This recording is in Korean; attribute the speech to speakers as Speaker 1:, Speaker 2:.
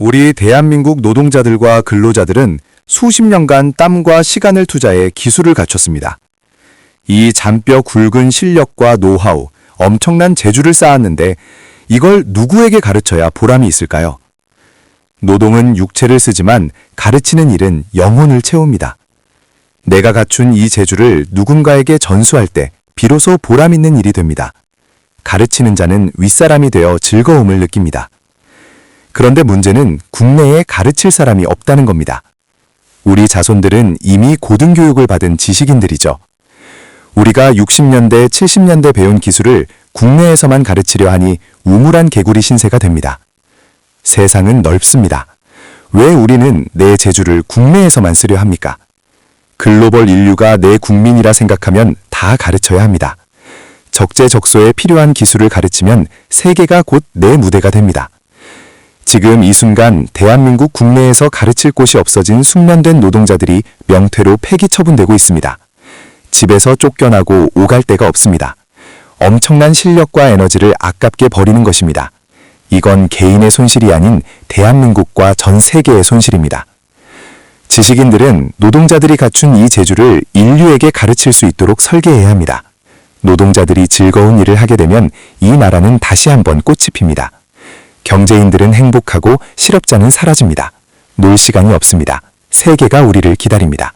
Speaker 1: 우리 대한민국 노동자들과 근로자들은 수십 년간 땀과 시간을 투자해 기술을 갖췄습니다. 이 잔뼈 굵은 실력과 노하우, 엄청난 재주를 쌓았는데 이걸 누구에게 가르쳐야 보람이 있을까요? 노동은 육체를 쓰지만 가르치는 일은 영혼을 채웁니다. 내가 갖춘 이 재주를 누군가에게 전수할 때 비로소 보람 있는 일이 됩니다. 가르치는 자는 윗사람이 되어 즐거움을 느낍니다. 그런데 문제는 국내에 가르칠 사람이 없다는 겁니다. 우리 자손들은 이미 고등교육을 받은 지식인들이죠. 우리가 60년대, 70년대 배운 기술을 국내에서만 가르치려 하니 우물한 개구리 신세가 됩니다. 세상은 넓습니다. 왜 우리는 내 재주를 국내에서만 쓰려 합니까? 글로벌 인류가 내 국민이라 생각하면 다 가르쳐야 합니다. 적재적소에 필요한 기술을 가르치면 세계가 곧 내 무대가 됩니다. 지금 이 순간 대한민국 국내에서 가르칠 곳이 없어진 숙련된 노동자들이 명퇴로 폐기 처분되고 있습니다. 집에서 쫓겨나고 오갈 데가 없습니다. 엄청난 실력과 에너지를 아깝게 버리는 것입니다. 이건 개인의 손실이 아닌 대한민국과 전 세계의 손실입니다. 지식인들은 노동자들이 갖춘 이 재주를 인류에게 가르칠 수 있도록 설계해야 합니다. 노동자들이 즐거운 일을 하게 되면 이 나라는 다시 한번 꽃이 핍니다. 경제인들은 행복하고 실업자는 사라집니다. 놀 시간이 없습니다. 세계가 우리를 기다립니다.